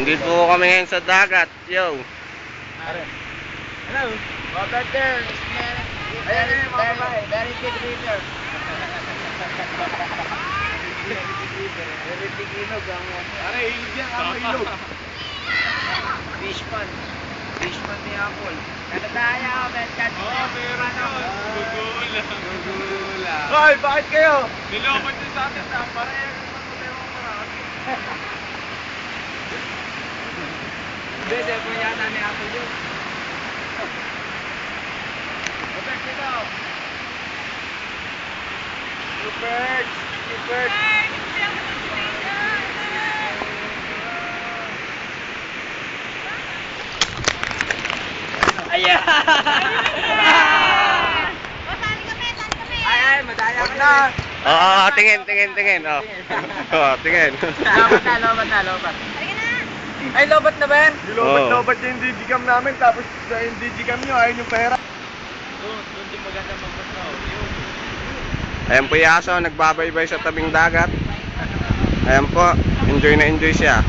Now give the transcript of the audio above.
Nandito po kami ngayon sa dagat. Yo. Hello. Robert there. Ayan na yung mga babae. Very big river. Very big ilog ang Are, ilog yan. Ano ilog? Fish pond. Fish pond ni Apple. Ano tayo? Benkat. Oo, meron yun. Gugula. Gugula. Hoy, bakit kayo? Nilokot din sa atin sa pareho ng problema ko marami. Hindi, po Apple yun. Robert, dito. New birds. New birds. Ayan! Ay, ay, madaya ka na. Oo, oh, tingin, tingin, tingin. Oh. oh, tingin. Lobat na, lobat na, lobat. Ay, lobat na ba yan? Nilobat-lobat yung digicam namin tapos sa yung digicam nyo ayun yung pera. Doon, doon din maganda magbasa. Ayan po yung aso, nagbabaybay sa tabing dagat. Ayan po, enjoy na enjoy siya.